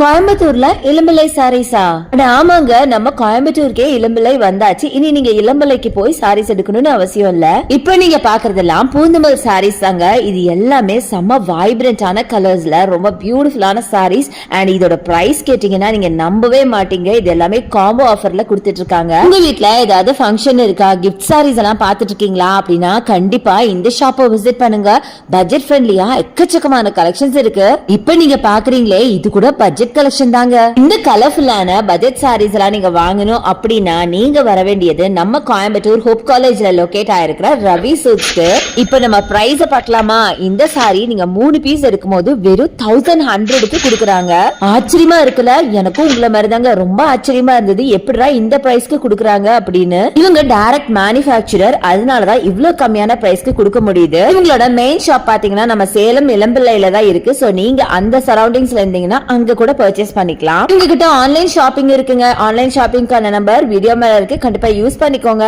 கோயம்புத்தூர்ல இளம்பிள்ளை சாரீஸா? ஆமாங்க. நம்ம கோயம்புத்தூருக்கே இளம்பிள்ளை வந்தாச்சு. இனி நீங்க இளம்பிள்ளைக்கு போய் சாரீஸ் எடுக்கணும்னு அவசியம் இல்ல. இப்ப நீங்க பாக்குறதெல்லாம் பூந்தமல் சாரீஸ் தாங்க. இது எல்லாமே செம்ம வைப்ரண்டான கலர்ஸ்ல ரொம்ப பியூட்டிஃபுல்லான சாரீஸ். அண்ட் இதோட பிரைஸ் கேட்டீங்கன்னா நீங்க நம்பவே மாட்டீங்க. இது எல்லாமே காம்போ ஆஃபர்ல கொடுத்துட்டு இருக்காங்க உங்க வீட்ல ஏதாவது ஃபங்க்ஷன் இருக்கா? கிஃப்ட் சாரீஸ் எல்லாம் பாத்துட்டு இருக்கீங்களா அப்படின்னா கண்டிப்பா இந்த ஷாப்பை விசிட் பண்ணுங்க. பட்ஜெட் ஃப்ரெண்ட்லியா எக்கச்சக்கமான கலெக்ஷன்ஸ் இருக்கு. இப்போ நீங்க பாக்குறீங்களே இது கூட பட்ஜெட் கலெக்ஷன் தாங்க. இந்த கலர்ஃபுல்லான பட்ஜெட் சாரீஸ் எல்லாம் நீங்க வாங்கணும் அப்படின்னா நீங்க வர வேண்டியது நம்ம கோயம்புத்தூர் ஹோப் காலேஜ்ல லொகேட் ஆயிருக்கிற ரவி சூட்ஸ்க்கு இப்போ நம்ம பிரைஸ் பார்க்கலாமா? இந்த சாரி நீங்க மூணு பீஸ் எடுக்கும்போது வெறும் தௌசண்ட் ஹண்ட்ரடுக்கு கொடுக்குறாங்க. ஆச்சரியமா இருக்குல்ல? எனக்கும் உங்களை மாதிரி தாங்க ரொம்ப ஆச்சரியமா இருந்தது. எப்படிடா இந்த பிரைஸ்க்கு கொடுக்குறாங்க அப்படின்னு. இவங்க டைரக்ட் மேனுஃபேக்சரர் அதனாலதான் இவ்ளோ கம்மியான பிரைஸ்க்கு கொடுக்க முடியுது. இவங்களோட மெயின் ஷாப் பாத்தீங்கன்னா நம்ம சேலம் இளம்பிள்ளையில தான் இருக்கு. சோ நீங்க அந்த சரௌண்டிங்ஸ்ல இருந்தீங்கன்னா அங்க கூட பர்ச்சேஸ் பண்ணிக்கலாம். உங்ககிட்ட ஆன்லைன் ஷாப்பிங் இருக்குங்க. ஆன்லைன் ஷாப்பிங்கான நம்பர் வீடியோ மேல இருக்கு. கண்டிப்பா யூஸ் பண்ணிக்கோங்க.